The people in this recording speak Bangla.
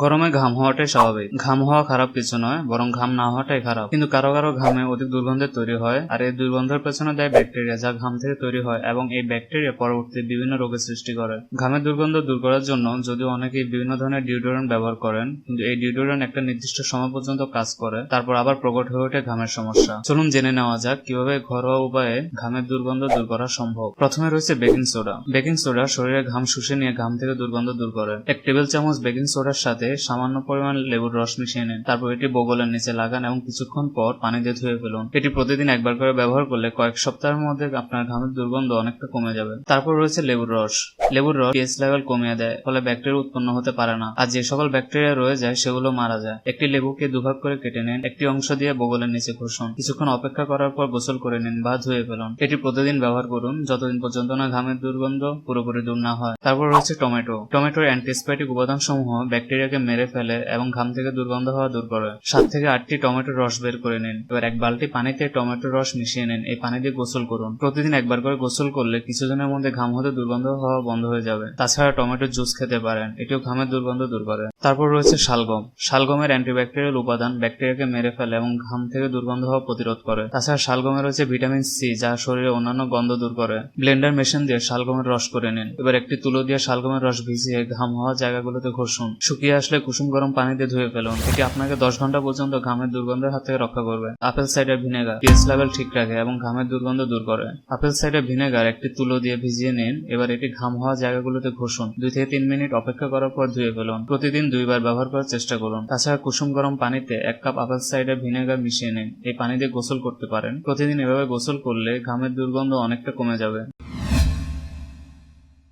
গরমে ঘাম হওয়াটাই স্বাভাবিক। ঘাম হওয়া খারাপ কিছু নয়, বরং ঘাম না হওয়াটাই খারাপ। কিন্তু কারও কারও ঘামে অধিক দুর্গন্ধের তৈরি হয়, আর এই দুর্গন্ধের পেছনে দেয় ব্যাকটেরিয়া, যা ঘাম থেকে তৈরি হয় এবং এই ব্যাকটেরিয়া পরবর্তীতে বিভিন্ন রোগের সৃষ্টি করে। ঘামের দুর্গন্ধ দূর করার জন্য যদিও অনেকেই বিভিন্ন ধরনের ডিওডোরেন্ট ব্যবহার করেন, কিন্তু এই ডিওডোরেন্ট একটা নির্দিষ্ট সময় পর্যন্ত কাজ করে, তারপর আবার প্রকট হয়ে ওঠে ঘামের সমস্যা। চলুন জেনে নেওয়া যাক কীভাবে ঘরোয়া উপায়ে ঘামের দুর্গন্ধ দূর করা সম্ভব। প্রথমে রয়েছে বেকিং সোডা। বেকিং সোডা শরীরে ঘাম শুষে নিয়ে ঘাম থেকে দুর্গন্ধ দূর করে। এক টেবিল চামচ বেকিং সোডার সাথে সামান্য পরিমাণ লেবুর রস মিশিয়ে নিন। তারপর এটি বগলের নিচে লাগান এবং কিছুক্ষণ পর পানি দিয়ে ধুয়ে ফেলুন। এটি প্রতিদিন একবার করে ব্যবহার করলে কয়েক সপ্তাহের মধ্যে আপনার ঘামের দুর্গন্ধ অনেকটা কমে যাবে। তারপর রয়েছে লেবুর রস। লেবুর রস পিএইচ লেভেল কমিয়ে দেয়, ফলে ব্যাকটেরিয়া উৎপন্ন হতে পারে না। আর যে সকল ব্যাকটেরিয়া রয়ে যায়, সেগুলো মারা যায়। একটি লেবুকে দুভাগ করে কেটে নিন, একটি অংশ দিয়ে বগলের নিচে ঘষুন। কিছুক্ষণ অপেক্ষা করার পর গোসল করে নিন বা ধুয়ে ফেলুন। এটি প্রতিদিন ব্যবহার করুন, যতদিন পর্যন্ত না ঘামের দুর্গন্ধ পুরোপুরি দূর না হয়। তারপর রয়েছে টমেটো। টমেটোর অ্যান্টিসপাইটিক উপাদান সমূহ ব্যাকটেরিয়াকে মেরে ফেলে এবং ঘাম থেকে দুর্গন্ধ হওয়া দূর করে। সাত থেকে আটটি টমেটোর রস বের করে নিন। এবার এক বালতি পানিতে টমেটোর রস মিশিয়ে নিন। এই পানি দিয়ে গোসল করুন। প্রতিদিন একবার করে গোসল করলে কিছুদিনের মধ্যে ঘাম হতে দুর্গন্ধ হওয়া বন্ধ হয়ে যাবে। তাছাড়া টমেটোর জুস খেতে পারেন। এটিও ঘামের দুর্গন্ধ দূর করে। তারপর রয়েছে শালগম। শালগমের অ্যান্টিব্যাকটেরিয়াল উপাদান ব্যাকটেরিয়াকে মেরে ফেলে এবং ঘাম থেকে দুর্গন্ধ হওয়া প্রতিরোধ করে। তাছাড়া শালগমে রয়েছে ভিটামিন সি, যা শরীরে অন্যান্য গন্ধ দূর করে। ব্লেন্ডার মেশিন দিয়ে শালগমের রস করে নিন। এবার একটি তুলো দিয়ে শালগমের রস ভিজিয়ে ঘাম হওয়া জায়গাগুলোতে ঘষুন। শুকিয়ে আসলে কুসুম গরম পানি দিয়ে ধুয়ে ফেলুন। এটি আপনাকে দশ ঘণ্টা পর্যন্ত ঘামের দুর্গন্ধের হাত থেকে রক্ষা করবে। Apple cider vinegar pH level ঠিক রাখে এবং ঘামের দুর্গন্ধ দূর করে। আপেল সাইডার ভিনেগার একটি তুলো দিয়ে ভিজিয়ে নিন। এবার এটি ঘাম হওয়া জায়গাগুলোতে ঘষুন। দুই থেকে তিন মিনিট অপেক্ষা করার পর ধুয়ে ফেলুন। প্রতিদিন দুইবার ব্যবহার করার চেষ্টা করুন। তাছাড়া কুসুম গরম পানিতে এক কাপ আপেল সাইডার ভিনেগার মিশিয়ে নিন। এই পানি দিয়ে গোসল করতে পারেন। প্রতিদিন এভাবে গোসল করলে ঘামের দুর্গন্ধ অনেকটা কমে যাবে।